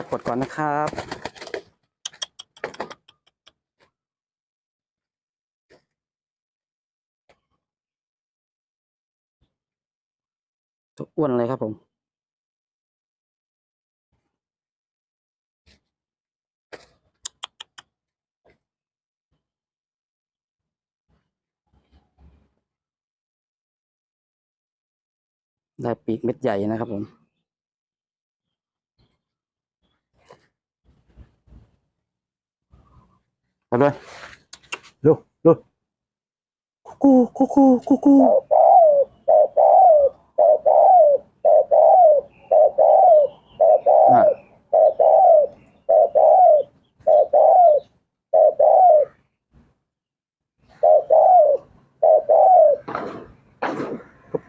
าตกดก่อนนะครับ ตัวอ้วนเลยครับผม ได้ปีกเม็ดใหญ่นะครับผม thôi rồi rồi cu cu cu cu cu cu. À.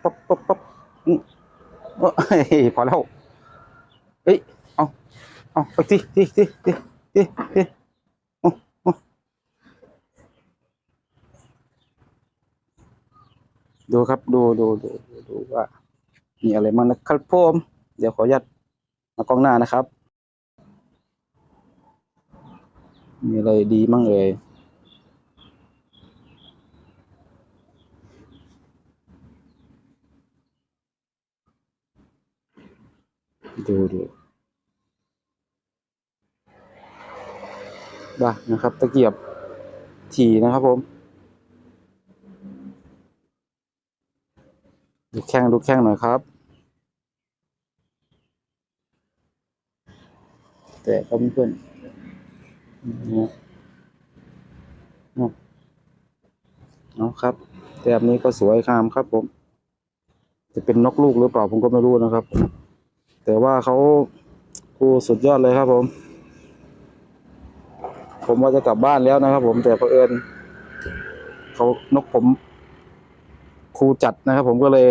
Bóp, bóp, bóp. Ôi, พอแล้วเอ้ยเอาเอาไปตีตีตีตีตี ดูครับดูดูดูดูดูว่ามีอะไรบ้างนะครับผมเดี๋ยวขออนุญาตมากล้องหน้านะครับ มีอะไรดีมั่งเอ่ยดูดูบ้านะครับ ตะเกียบถี่นะครับผม ดูแข้งดูแข้งหน่อยครับ แต่ก็เพื่อนนะเอาครับ แต่แบบนี้ก็สวยงามครับผม จะเป็นนกลูกหรือเปล่าผมก็ไม่รู้นะครับ แต่ว่าเขาครูสุดยอดเลยครับผม ผมว่าจะกลับบ้านแล้วนะครับผมแต่เผอิญเขานกผม ครูจัดนะครับ ผมก็เลย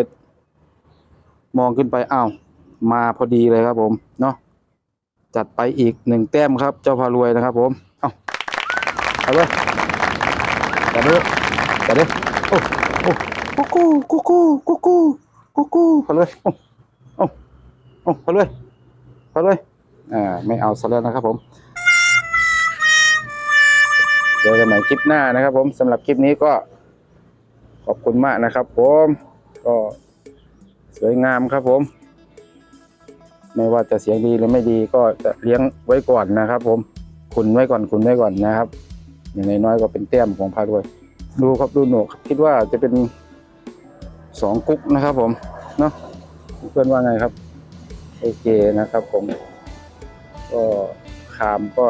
มองขึ้นไปอ้าวมาพอดีเลยครับ ผมเนาะจัดไปอีกหนึ่งแต้มครับ เจ้าพารวยนะครับ ผมเอาเอาเลยจัดเลยจัดเลยโอ้โอ้กูกูกูกูกูกูกูกูพาเลยโอ้โอ้โอ้พาเลยพาเลยอ่าไม่เอาซะแล้วนะครับ ผมเจอกันใหม่คลิปหน้านะครับ ผมสำหรับคลิปนี้ก็ ขอบคุณมากนะครับ ผมก็สวยงามครับผม ไม่ว่าจะเสียงดีหรือไม่ดีก็จะเลี้ยงไว้ก่อนนะครับ ผมคุณไว้ก่อนคุณไว้ก่อนนะครับ อย่างน้อยๆก็เป็นแต้มของพาด้วย ดูครับดูหนวกคิดว่าจะเป็นสองกุ๊กนะครับ ผมเนาะเพื่อนว่าไงครับโอเคนะครับ ผม ก็คามก็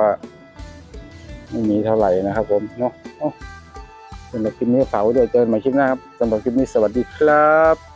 ไม่มีเท่าไหร่นะครับ ผมเนาะอ้า สำหรับคลิปนี้ฝากไว้ด้วยเจอกันใหม่คลิปหน้าครับสำหรับคลิปนี้สวัสดีครับ